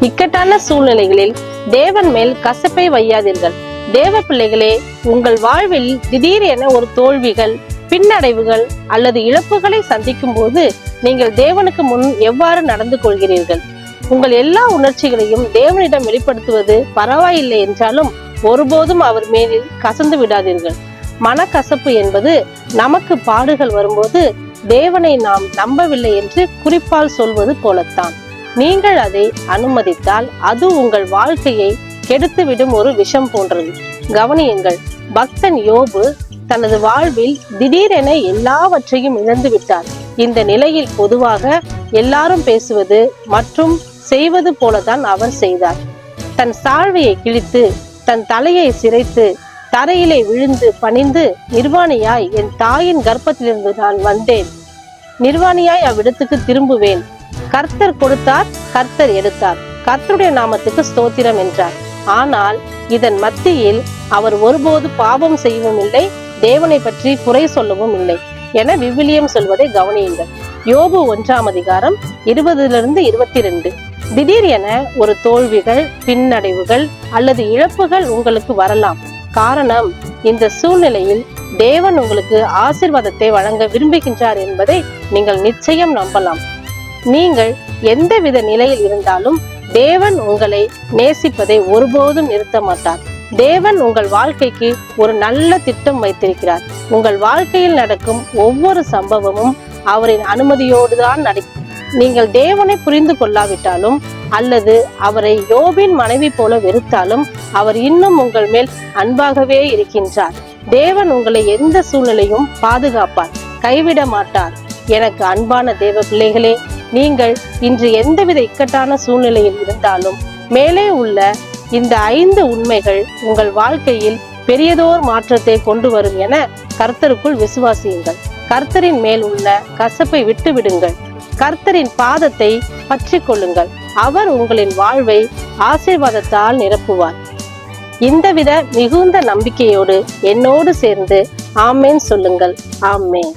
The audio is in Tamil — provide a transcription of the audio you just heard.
இக்கட்டான சூழ்நிலைகளில் தேவன் மேல் கசப்பை வையாதீர்கள். தேவ பிள்ளைகளே உங்கள் வாழ்வில் திடீரென ஒரு தோல்விகள் பின்னடைவுகள் அல்லது இழப்புகளை சந்திக்கும் போது நீங்கள் தேவனுக்கு முன் எவ்வாறு நடந்து கொள்கிறீர்கள்? உங்கள் எல்லா உணர்ச்சிகளையும் தேவனிடம் வெளிப்படுத்துவது பரவாயில்லை என்றாலும் ஒருபோதும் அவர் மேலில் கசந்து விடாதீர்கள். மனக்கசப்பு என்பது நமக்கு பாடுகள் வரும்போது தேவனை நாம் நம்பவில்லை என்று குறிப்பால் சொல்வது போலத்தான். நீங்கள் அதை அனுமதித்தால் அது உங்கள் வாழ்க்கையை கெடுத்துவிடும் ஒரு விஷம் போன்றது. கவனியுங்கள் பக்தன் யோபு தனது வாழ்வில் திடீரென எல்லாவற்றையும் இழந்து விட்டார். இந்த நிலையில் பொதுவாக எல்லாரும் பேசுவது மற்றும் செய்வது போலதான் அவர் செய்தார். தன் சாழ்வையை கிழித்து தன் தலையை சிரைத்து தரையிலே விழுந்து பணிந்து நிர்வாணியாய் என் தாயின் கர்ப்பத்திலிருந்து நான் வந்தேன். நிர்வாணியாய் அவ்விடத்துக்கு திரும்புவேன். கர்த்தர் கொடுத்தார் கர்த்தர் எடுத்தார். கர்த்தருடைய நாமத்துக்கு ஸ்தோத்திரம் என்றார். ஆனால் இதன் மத்தியில் அவர் ஒருபோது பாவம் செய்யவும் இல்லை தேவனை பற்றி குறை சொல்லவும் இல்லை. என விவிலியம் சொல்வதை கவனியுங்கள். யோபு ஒன்றாம் அதிகாரம் இருபதிலிருந்து இருபத்தி ரெண்டு திடீர் என ஒரு தோல்விகள் பின்னடைவுகள் அல்லது இழப்புகள் உங்களுக்கு வரலாம். காரணம் இந்த சூழ்நிலையில் தேவன் உங்களுக்கு ஆசிர்வாதத்தை வழங்க விரும்புகின்றார் என்பதை நீங்கள் நிச்சயம் நம்பலாம். நீங்கள் எந்தவித நிலையில் இருந்தாலும் தேவன் உங்களை நேசிப்பதை ஒருபோதும் நிறுத்த மாட்டார். தேவன் உங்கள் வாழ்க்கைக்கு ஒரு நல்ல திட்டம் வைத்திருக்கிறார். உங்கள் வாழ்க்கையில் நடக்கும் ஒவ்வொரு சம்பவமும் அவரின் அனுமதியோடு தான் நடக்கும் நீங்கள் தேவனை புரிந்து கொள்ளாவிட்டாலும் அல்லது அவரை யோபின் மனைவி போல வெறுத்தாலும் அவர் இன்னும் உங்கள் மேல் அன்பாகவே இருக்கின்றார். தேவன் உங்களை எந்த சூழ்நிலையும் பாதுகாப்பார் கைவிட மாட்டார். எனக்கு அன்பான தேவ பிள்ளைகளே நீங்கள் இன்று எந்தவித இக்கட்டான சூழ்நிலையில் இருந்தாலும் மேலே உள்ள இந்த ஐந்து உண்மைகள் உங்கள் வாழ்க்கையில் பெரியதோர் மாற்றத்தை கொண்டு வரும் என கர்த்தருக்குள் விசுவாசியுங்கள். கர்த்தரின் மேல் உள்ள கசப்பை விட்டு விடுங்கள் கர்த்தரின் பாதத்தை பற்றி கொள்ளுங்கள் அவர் உங்களின் வாழ்வை ஆசீர்வாதத்தால் நிரப்புவார். இந்தவித மிகுந்த நம்பிக்கையோடு என்னோடு சேர்ந்து ஆமேன் சொல்லுங்கள். ஆமேன்.